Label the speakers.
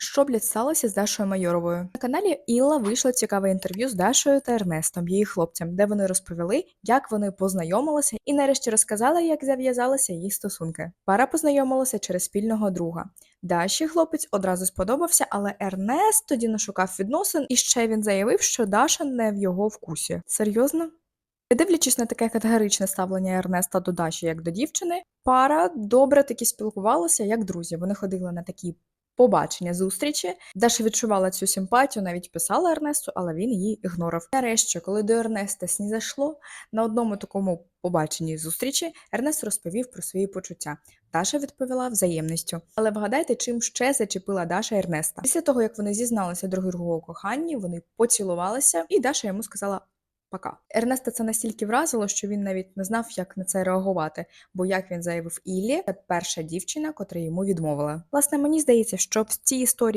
Speaker 1: Що блядь, сталося з Дашою Майоровою? На каналі Інла вийшло цікаве інтерв'ю з Дашою та Ернестом, її хлопцем, де вони розповіли, як вони познайомилися, і нарешті розказали, як зав'язалися їх стосунки. Пара познайомилася через спільного друга. Даші хлопець одразу сподобався, але Ернест тоді нашукав відносин, і ще він заявив, що Даша не в його вкусі. Серйозно? Дивлячись на таке категоричне ставлення Ернеста до Даші як до дівчини, пара добре таки спілкувалася як друзі. Вони ходили на такі побачення зустрічі. Даша відчувала цю симпатію, навіть писала Ернесту, але він її ігнорив. Нарешті, коли до Ернеста снізайшло, на одному такому побаченні зустрічі Ернест розповів про свої почуття. Даша відповіла взаємністю. Але вгадайте, чим ще зачепила Даша Ернеста. Після того, як вони зізналися друг другу у коханні, вони поцілувалися, і Даша йому сказала. Пока. Ернеста це настільки вразило, що він навіть не знав, як на це реагувати, бо як він заявив Іллі, це перша дівчина, котра йому відмовила. Власне, мені здається, що в цій історії